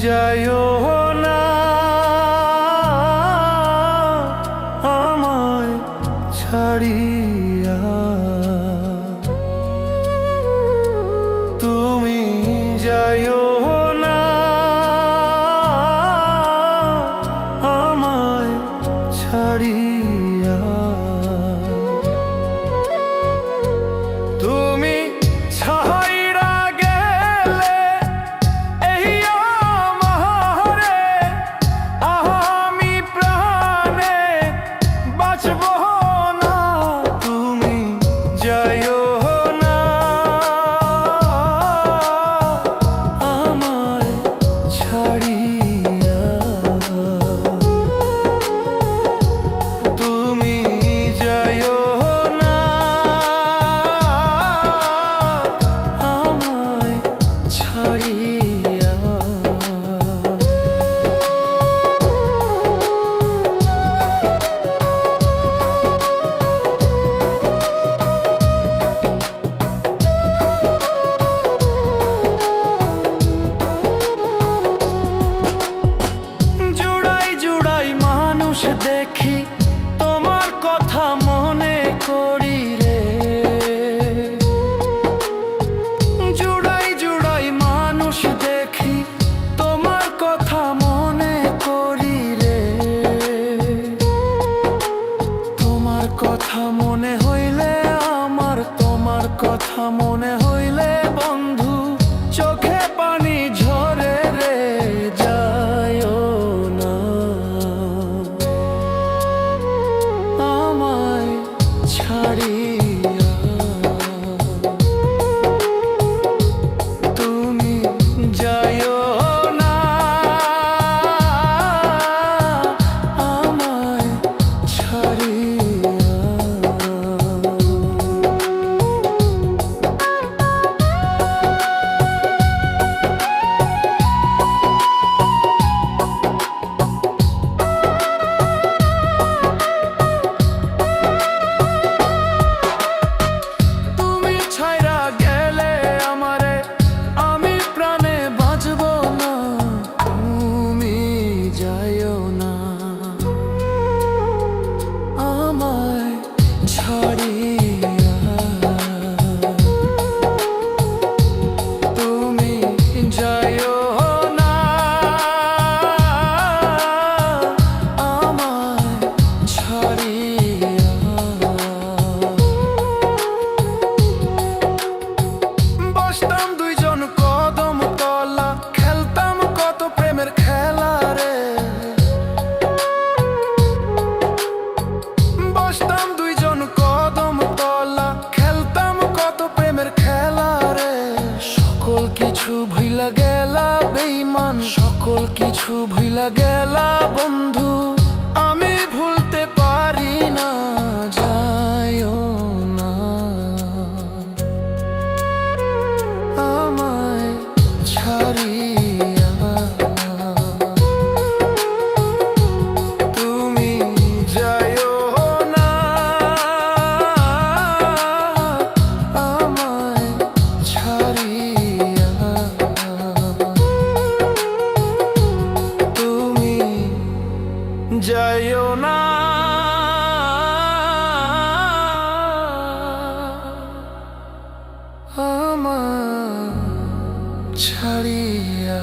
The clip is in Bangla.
যায় আকাশ দেখি hum. ঝড়ে ভুলা গেলা বন্ধু। যাইও না। আমার ছাড়িয়া